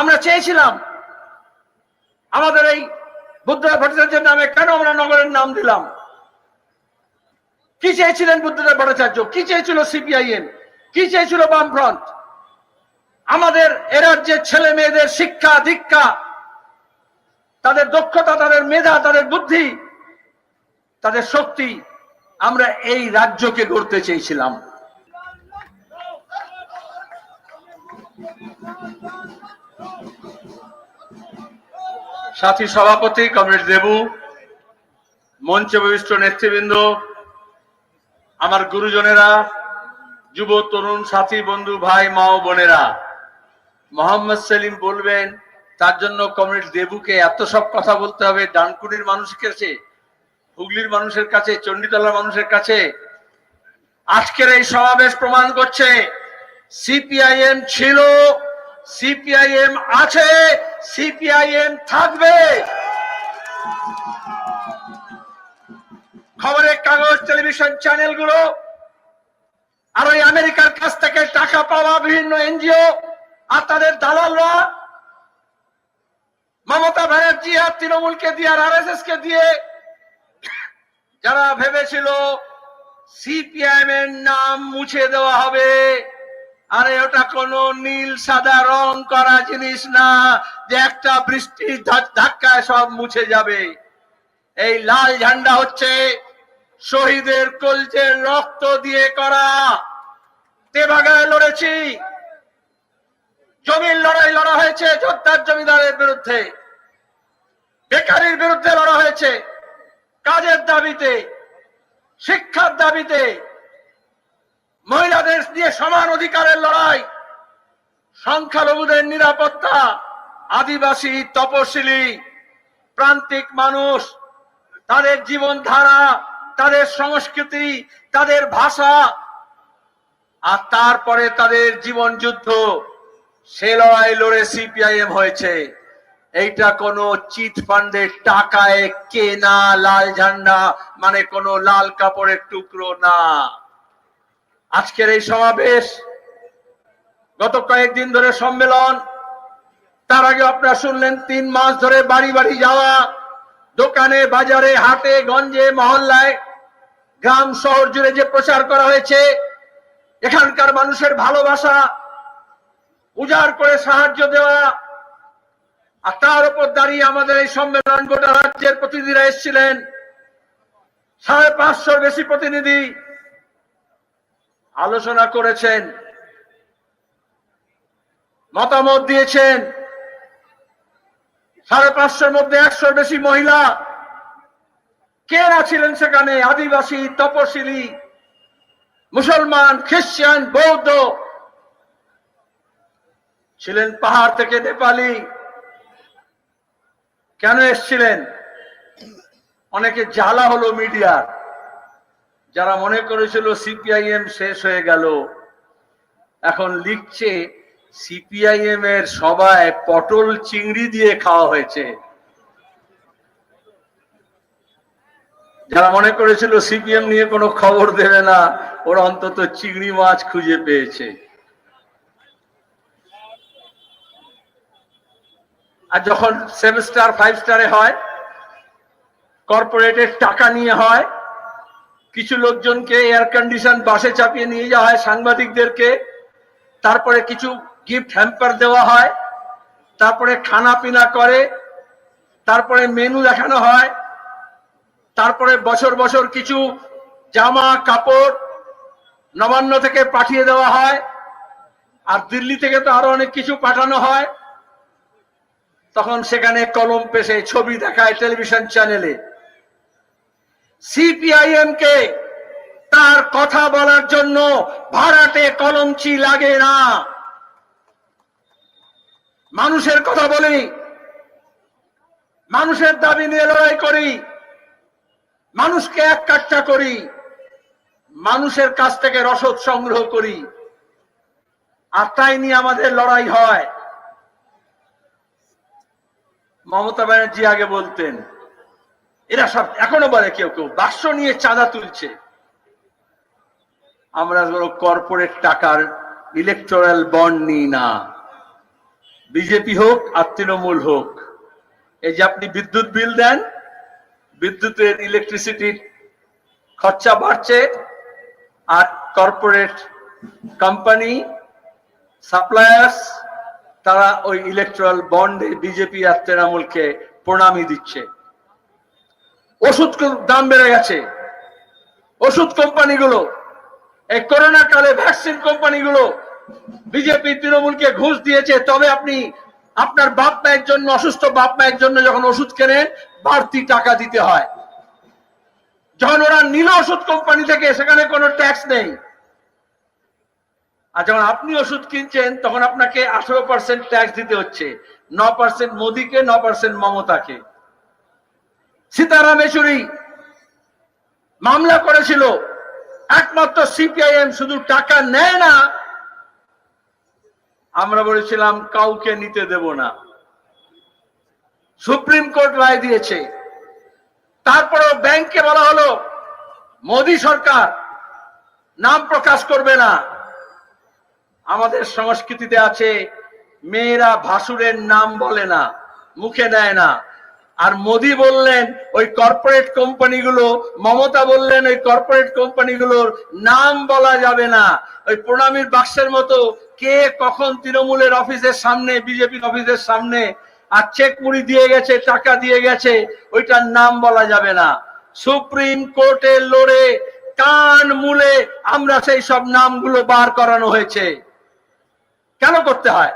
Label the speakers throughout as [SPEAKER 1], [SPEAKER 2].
[SPEAKER 1] আমরা চেয়েছিলাম আমাদের এই বুদ্ধদেব ভট্টাচার্যের নামে কেন আমরা নগরের নাম দিলাম? কি চেয়েছিলেন বুদ্ধদেব ভট্টাচার্য? কি চেয়েছিল সিপিআইএম? কি চেয়েছিল বামফ্রন্ট? আমাদের এ রাজ্যের ছেলে মেয়েদের শিক্ষা, দীক্ষা, তাদের দক্ষতা, তাদের মেধা, তাদের বুদ্ধি, তাদের শক্তি আমরা এই রাজ্যকে গড়তে চেয়েছিলাম। সাথী সভাপতি কমরেড দেবু, মঞ্চে বহিষ্ঠ নেতৃবৃন্দ, আমার গুরুজনেরা, যুব তরুণ সাথী বন্ধু ভাই, মা ও বোনেরা। মোহাম্মদ সেলিম বলবেন, তার জন্য কমরেড দেবুকে এত সব কথা বলতে হবে, ডানকুনির মানুষের কাছে, হুগলির মানুষের কাছে, চণ্ডীতলার মানুষের কাছে। আজকের এই সমাবেশ প্রমাণ করছে, সিপিআইএম ছিল সিপিআইএম আছে, সিপিআইএম থাকবে। খবরের কাগজ, টেলিভিশন চ্যানেলগুলো, আর ওই আমেরিকার কাছ থেকে টাকা পাওয়া বিভিন্ন এনজিও আর তাদের দালালরা, মমতা ব্যানার্জি আর তৃণমূলকে দিয়ে আর আরএসএস কে দিয়ে, যারা ভেবেছিল সিপিআইএম এর নাম মুছে দেওয়া হবে আরে ওটা কোনো নীল, সাদা রং করা জিনিস না, যে একটা বৃষ্টির ধাক্কায় সব মুছে যাবে। এই লাল ঝান্ডা হচ্ছে শহীদের কলজের রক্ত দিয়ে করা। তেভাগায় লড়েছি। জমির লড়াই লড়া হয়েছে, যোদ্ধার জমিদারের বিরুদ্ধে। বেকারির বিরুদ্ধে লড়া হয়েছে। কাজের দাবিতে, শিক্ষার দাবিতে মহিলাদের দিয়ে সমান অধিকারের লড়াই, সংখ্যালঘুদের নিরাপত্তা, আদিবাসী, তপশিলি, প্রান্তিক মানুষ, তাদের জীবনধারা, তাদের সংস্কৃতি, তাদের ভাষা, আর তারপরে তাদের জীবন যুদ্ধ, সে লড়াই লড়ে সিপিআইএম হয়েছে। এইটা কোনো চিট ফান্ডের টাকায় কেনা লাল ঝান্ডা মানে কোন লাল কাপড়ের টুকরো না। আজকের এই সমাবেশ, গত কয়েকদিন ধরে সম্মেলন, তার আগে আপনারা শুনলেন, তিন মাস ধরে বাড়ি বাড়ি যাওয়া, দোকানে, বাজারে, হাটে, গঞ্জে, মহল্লায়, গ্রাম, শহর জুড়ে যে প্রচার করা হয়েছে, এখানকার মানুষের ভালোবাসা, উজাড় করে সাহায্য দেওয়া, আর তার উপর দাঁড়িয়ে আমাদের এই সম্মেলন গোটা রাজ্যের প্রতিনিধিরা এসেছিলেন। সাড়ে পাঁচশোর বেশি প্রতিনিধি আলোচনা করেছেন, মতামত দিয়েছেন। সাড়ে পাঁচশোর মধ্যে একশোর বেশি মহিলা কেরা ছিলেন সেখানে? আদিবাসী, তপশিলি, মুসলমান, খ্রিস্টান, বৌদ্ধ ছিলেন পাহাড় থেকে নেপালি। কেন এসছিলেন? অনেকে জ্বালা হলো মিডিয়ার। যারা মনে করেছিল সিপিআইএম শেষ হয়ে গেল, এখন লিখছে সিপিআইএম এর সবাই পটল চিংড়ি দিয়ে খাওয়া হয়েছে। যারা মনে করেছিল সিপিএম নিয়ে কোনো খবর দেবে না, ওরা অন্তত চিংড়ি মাছ খুঁজে পেয়েছে। আর যখন সেভেন স্টার, ফাইভ স্টারে হয়, কর্পোরেটের টাকা নিয়ে হয় কিছু লোকজনকে এয়ার কন্ডিশন বাসে চাপিয়ে নিয়ে যাওয়া হয়, সাংবাদিকদেরকে। তারপরে কিছু গিফট হ্যাম্পার দেওয়া হয়, তারপরে খানা পিনা করে, তারপরে মেনু দেখানো হয়, তারপরে বছর বছর কিছু জামা, কাপড় নবান্ন থেকে পাঠিয়ে দেওয়া হয়, আর দিল্লি থেকে তো আরও অনেক কিছু পাঠানো হয়। তখন সেখানে কলম পেশে ছবি দেখায় টেলিভিশন চ্যানেলে। সিপিআইএম কে তার কথা বলার জন্য ভাড়াটে কলমচি লাগে না। মানুষের কথা বলি, মানুষের দাবি নিয়ে লড়াই করি, মানুষকে এক কাট্টা করি, মানুষের কাছ থেকে রসদ সংগ্রহ করি, আর তাই নিয়ে আমাদের লড়াই হয়। মমতা ব্যানার্জি আগে বলতেন এরা সব এখনও বলে কেউ কেউ, বাক্স নিয়ে চাঁদা তুলছে। আমরা ধরো কর্পোরেট টাকার ইলেকটোরাল বন্ড নিই না। বিজেপি হোক আর তৃণমূল হোক। এই যে আপনি বিদ্যুৎ বিল দেন, বিদ্যুতের ইলেকট্রিসিটির খরচা বাড়ছে আর কর্পোরেট কোম্পানি সাপ্লায়ার্স তারা ওই ইলেকট্রাল বন্ডে বিজেপি আর তৃণমূলকে প্রণামী দিচ্ছে। ওষুধ দাম বেড়ে গেছে। ওষুধ কোম্পানিগুলো, এই করোনা কালে ভ্যাকসিন কোম্পানিগুলো বিজেপি তৃণমূলকে ঘুষ দিয়েছে। তবে আপনি, আপনার বাপ মায়ের জন্য, অসুস্থ বাপ মায়ের জন্য যখন ওষুধ কেনেন, বাড়তি টাকা দিতে হয়। যখন ওরা নিল ওষুধ কোম্পানি থেকে, সেখানে কোনো ট্যাক্স নেই। আর যখন আপনি ওষুধ কিনছেন, তখন আপনাকে আঠারো পার্সেন্ট ট্যাক্স দিতে হচ্ছে। ন পার্সেন্ট মোদীকে, ন পার্সেন্ট মমতাকে। সীতারাম yechuri মামলা করেছিল। একমাত্র সিপিআইএম শুধু টাকা নেয় না, আমরা বলেছিলাম কাউকে নিতে দেব না। সুপ্রিম কোর্ট রায় দিয়েছে। তারপরেও ব্যাংকে বলা হলো, মোদী সরকার নাম প্রকাশ করবে না। আমাদের সংস্কৃতিতে আছে, মেয়েরা ভাসুরের নাম বলে না, মুখে নেয় না। আর মোদি বললেন, ওই কর্পোরেট কোম্পানিগুলো মমতা বললেন, ওই কর্পোরেট কোম্পানিগুলোর নাম বলা যাবে না। ওই প্রণামীর বাক্সের মতো কে কখন তৃণমূলের অফিসের সামনে, বিজেপির অফিসের সামনে, আর চেক মুড়ি দিয়ে গেছে, টাকা দিয়ে গেছে, ওইটার নাম বলা যাবে না। সুপ্রিম কোর্টে লড়ে, কান মূলে আমরা সেই সব নামগুলো বার করানো হয়েছে। কেন করতে হয়?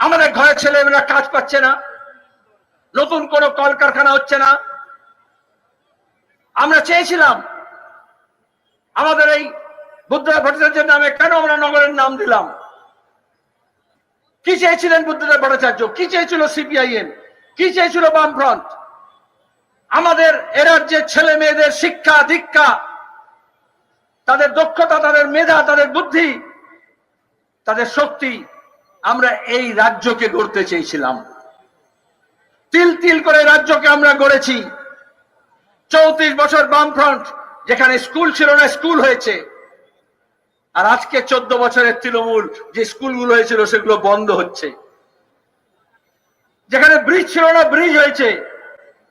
[SPEAKER 1] আমাদের ঘরে ছেলেমেয়েরা কাজ পাচ্ছে না। নতুন কোন কলকারখানা হচ্ছে না। আমরা চেয়েছিলাম, আমাদের এই বুদ্ধদেব ভট্টাচার্যের নামে কেন আমরা নগরের নাম দিলাম? কি চেয়েছিলেন বুদ্ধদেব ভট্টাচার্য? কি চেয়েছিল সিপিআইএম? কি চেয়েছিল বামফ্রন্ট? আমাদের এরাজ্যের ছেলে মেয়েদের শিক্ষা, দীক্ষা, তাদের দক্ষতা, তাদের মেধা, তাদের বুদ্ধি, তাদের শক্তি, আমরা এই রাজ্যকে গড়তে চেয়েছিলাম। তিল তিল করে রাজ্যকে আমরা গড়েছি। চৌত্রিশ বছর বামফ্রন্ট, যেখানে স্কুল ছিল না, স্কুল হয়েছে। আর আজকে চোদ্দ বছরের তৃণমূল, যে স্কুলগুলো হয়েছিল, সেগুলো বন্ধ হচ্ছে। যেখানে ব্রিজ ছিল না, ব্রিজ হয়েছে।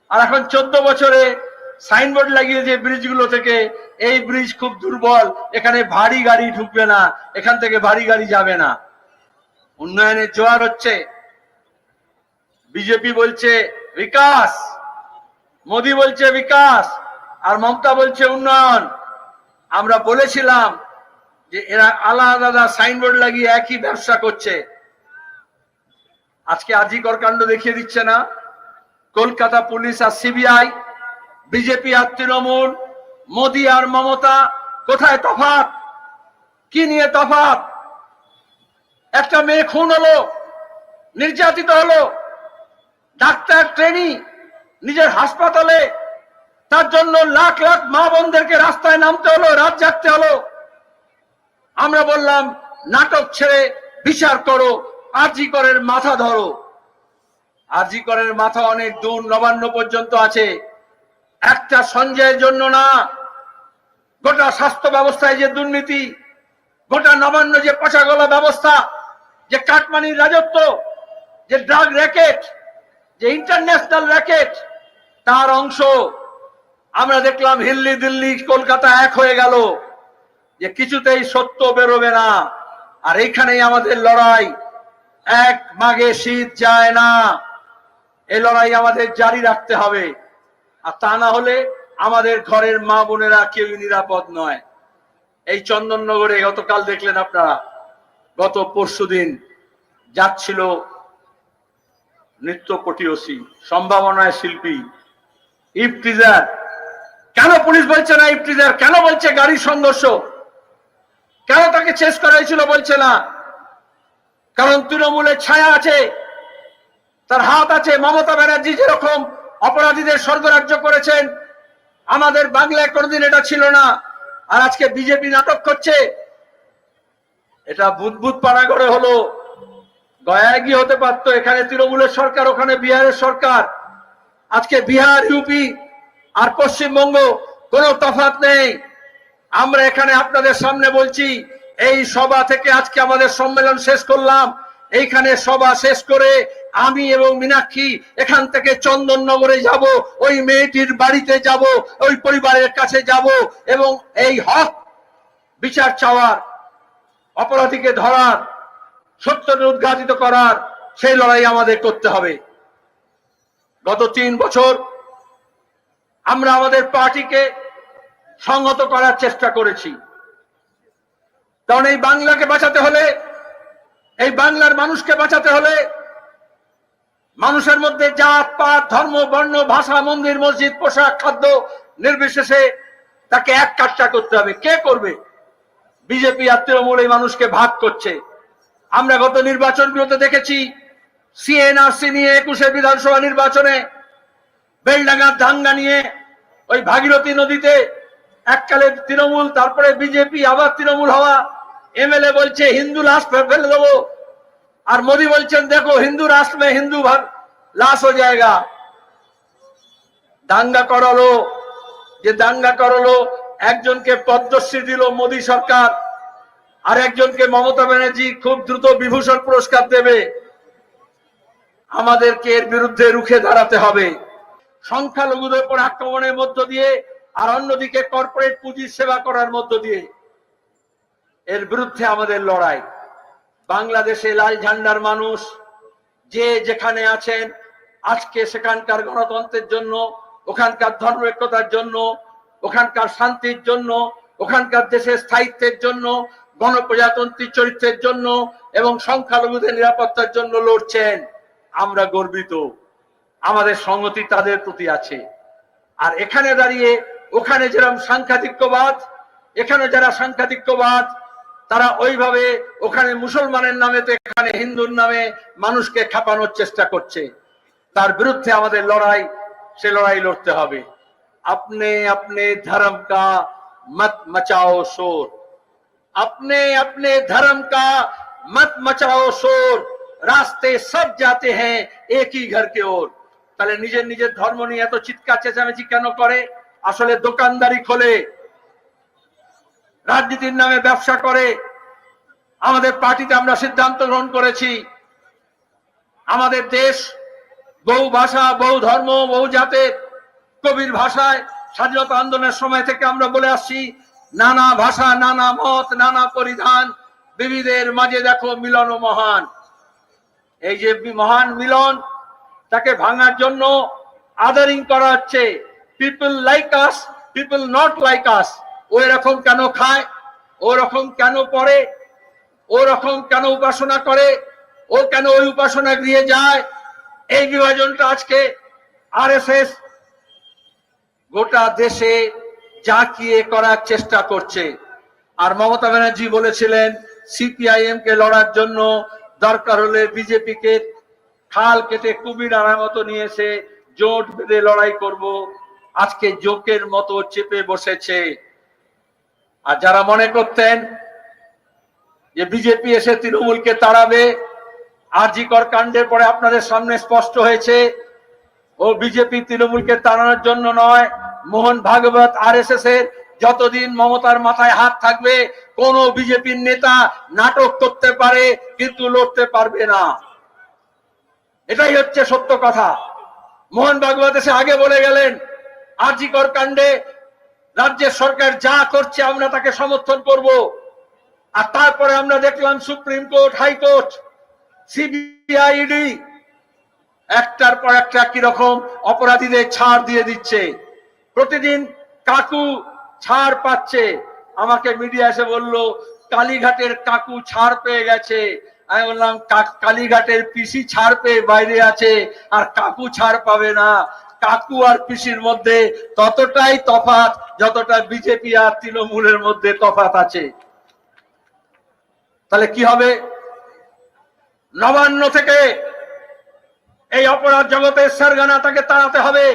[SPEAKER 1] আর এখন চোদ্দ বছরে সাইনবোর্ড লাগিয়ে যে ব্রিজগুলো থেকে, এই ব্রিজ খুব দুর্বল। এখানে ভারী গাড়ি ঢুকবে না, এখান থেকে ভারী গাড়ি যাবে না। উন্নয়নের জোয়ার হচ্ছে। বিজেপি বলছে বিকাশ, মোদি বলছে বিকাশ, আর মমতা বলছে উন্নয়ন। আমরা বলেছিলাম যে এরা আলাদা আলাদা সাইনবোর্ড লাগিয়ে একই ব্যবসা করছে। আজকে আজিকর কাণ্ড দেখিয়ে দিচ্ছে না। কলকাতা পুলিশ আর সিবিআই, বিজেপি আর তৃণমূল, মোদি আর মমতা, কোথায় তফাত কি নিয়ে তফাত একটা মেয়ে খুন হলো, নির্যাতিত হলো ডাক্তার ট্রেনি নিজের হাসপাতালে, তার জন্য লাখ লাখ মা বোনদেরকে রাস্তায় নামতে হলো, রাত জাগতে হলো। আমরা বললাম, নাটক ছেড়ে বিচার করো আজি করের মাথা ধরো। আজি করের মাথা অনেক দূর, নবান্ন পর্যন্ত আছে। একটা সঞ্জয়ের জন্য না, গোটা স্বাস্থ্য ব্যবস্থায় যে দুর্নীতি, গোটা নবান্ন যে পচাগলা ব্যবস্থা, যে কাটমানির রাজত্ব, যে ড্রাগ র্যাকেট যে ইন্টারন্যাশনাল র্যাকেট তার অংশ আমরা দেখলাম হিল্লি দিল্লি কলকাতা এক হয়ে গেল, যে কিছুতেই সত্য বেরোবে না। আর এইখানেই আমাদের লড়াই, এক মাগে শীত যায় না। এই লড়াই আমাদের জারি রাখতে হবে। আর তা না হলে আমাদের ঘরের মা বোনেরা কেউ নিরাপদ নয়। এই চন্দননগরে গতকাল দেখলেন আপনারা, গত পরশুদিন যাচ্ছিল নৃত্য পটিয়সী, সম্ভাবনায় শিল্পী। ইফটিজার কেন পুলিশ বলছে না ইফটিজার কেন বলছে গাড়ি সংঘর্ষ? কেন তাকে চেস করা হয়েছিল বলছে না? কারণ তৃণমূলের ছায়া আছে, তার হাত আছে। মমতা ব্যানার্জি যেরকম অপরাধীদের স্বর্গরাজ্য করেছেন, আমাদের বাংলায় কোনোদিন এটা ছিল না। আর আজকে বিজেপি নাটক করছে, এটা বুদবুদ পাড়াগড়ে হলো। গয়ায় গিয়ে হতে পারতো। এখানে তৃণমূলের সরকার, ওখানে বিহারের সরকার। আজকে বিহার ইউপি আর পশ্চিমবঙ্গ কোনো তফাৎ নেই। আমরা এখানে আপনাদের সামনে বলছি, এই সভা থেকে আজকে আমাদের সম্মেলন শেষ করলাম। এইখানে সভা শেষ করে আমি এবং মীনাক্ষী এখান থেকে চন্দননগরে যাব, ওই মেয়েটির বাড়িতে যাব, ওই পরিবারের কাছে যাব এবং এই হক বিচার চাওয়ার, অপরাধীকে ধরার সত্যকে উদ্ঘাটিত করার সেই লড়াই আমাদের করতে হবে। গত তিন বছর আমরা আমাদের পার্টিকে সংহত করার চেষ্টা করেছি। কারণ এই বাংলাকে বাঁচাতে হলে, এই বাংলার মানুষকে বাঁচাতে হলে মানুষের মধ্যে জাত, পাত, ধর্ম, বর্ণ, ভাষা, মন্দির, মসজিদ, পোশাক, খাদ্য নির্বিশেষে তাকে এক কাজটা করতে হবে। কে করবে? বিজেপি আর তৃণমূল এই মানুষকে ভাগ করছে। আমরা গত নির্বাচনগুলোতে দেখেছি সিএনআরসি নিয়ে একুশে বিধানসভা নির্বাচনে বেলডাঙ্গার দাঙ্গা নিয়ে ওই ভাগীরথী নদীতে এককালে তৃণমূল, তারপরে বিজেপি আবার তৃণমূল হওয়া। এমএলএ বলছে, হিন্দু লাশ ফেলে দেবো। আর মোদী বলছেন, দেখো, হিন্দু রাষ্ট্র মে হিন্দু লাশ হয়ে যায়গা দাঙ্গা করালো, যে দাঙ্গা করালো, একজনকে পদ্মশ্রী দিল মোদী সরকার। আর একজনকে মমতা ব্যানার্জি খুব দ্রুত বিভূষণ পুরস্কার দেবে। আমাদেরকে এর বিরুদ্ধে রুখে দাঁড়াতে হবে। সংখ্যালঘুদের উপর আক্রমণের মধ্য দিয়ে আর অন্যদিকে কর্পোরেট পুঁজির সেবা করার মধ্য দিয়ে এর বিরুদ্ধে আমাদের লড়াই। বাংলাদেশে লাল ঝান্ডার মানুষ যে যেখানে আছেন, আজকে সেখানকার গণতন্ত্রের জন্য, ওখানকার ধর্মৈক্যতার জন্য, ওখানকার শান্তির জন্য, ওখানকার দেশের স্থায়িত্বের জন্য গণপ্রজাতন্ত্রী চরিত্রের জন্য এবং সংখ্যালঘুদের নিরাপত্তার জন্য লড়ছেন। আমরা গর্বিত। আমাদের সংগতি তাদের প্রতি আছে। আর এখানে দাঁড়িয়ে, ওখানে যেরকম সাংখ্যাতিক্যবাদ এখানে যারা সাংখ্যাতিক্যবাদ তারা ওইভাবে ওখানে মুসলমানের নামে তো এখানে হিন্দুর নামে মানুষকে খাপানোর চেষ্টা করছে। তার বিরুদ্ধে আমাদের লড়াই, সে লড়াই লড়তে হবে। আপনি আপনি ধর্ম কা মত মচাও শোর अपने अपने धर्म का मत मचाओ शोर रास्ते सब जाते हैं एक ही घर के ओर তাহলে নিজের নিজের ধর্ম নিয়ে এত চিৎকার চেঁচামেচি কেন করে আসলে দোকানদারি খোলে রাজনীতির নামে ব্যবসা করে আমাদের পার্টিতে আমরা সিদ্ধান্ত গ্রহণ করেছি আমাদের দেশ বহু ভাষা বহু ধর্ম বহু জাতের কবির ভাষায় স্বাধীনতা আন্দোলনের সময় থেকে আমরা বলে আসছি নানা ভাষা, নানা মত, নানা পরিধান বিবিধের মাঝে দেখো মিলন মহান। এই যে মহান মিলন, তাকে ভাঙার জন্য আদারিং করা হচ্ছে। People like us people not like us ও এরকম কেন খায়? ও রকম কেন পড়ে? ও রকম কেন উপাসনা করে? ও কেন ওই উপাসনা গৃহে যায়? এই বিভাজনটা আজকে আরএসএস গোটা দেশে জাঁকিয়ে করার চেষ্টা করছে। আর মমতা ব্যানার্জি বলেছিলেন সিপিআইএম কে লড়ার জন্য দরকার হলে বিজেপি কে খাল কেটে কুমির আনার মতো নিয়ে এসে জোট বেঁধে লড়াই করব। আজকে জোকের মতো চেপে বসেছে। আর যারা মনে করতেন যে বিজেপি এসে তৃণমূলকে তাড়াবে আরজিকর কাণ্ডের পরে আপনাদের সামনে স্পষ্ট হয়েছে ও বিজেপি তৃণমূলকে তাড়ানোর জন্য নয়। মোহন ভাগবত আর এস এর যতদিন মমতার মাথায় হাত থাকবে, কোন বিজেপির নেতা নাটক করতে পারে কিন্তু লড়তে পারবে না। এটাই হচ্ছে সত্য কথা। মোহন ভাগবত এসে আগে বলে গেলেন, আরজিকর কাণ্ডে রাজ্যের সরকার যা করছে আমরা তাকে সমর্থন করব। আর তারপরে আমরা দেখলাম সুপ্রিম কোর্ট, হাইকোর্ট, সিবিআইডি একটার পর একটা কীরকম অপরাধীদের ছাড় দিয়ে দিচ্ছে। প্রতিদিন কাকু ছাড় পাচ্ছে। আমাকে মিডিয়া এসে বলল, কালীঘাটের কাকু ছাড় পেয়ে গেছে। আমি বললাম কালীঘাটের পিসি ছাড় পেয়ে বাইরে আছে, আর কাকু ছাড় পাবে না। কাকু আর পিসির মধ্যে ততটাই তফাত যতটা বিজেপি আর তৃণমূলের মধ্যে তফাত আছে। তাহলে কি হবে? নবান্ন থেকে এই অপরাধ জগতের সারগানা তাকে তাড়াতে হবে।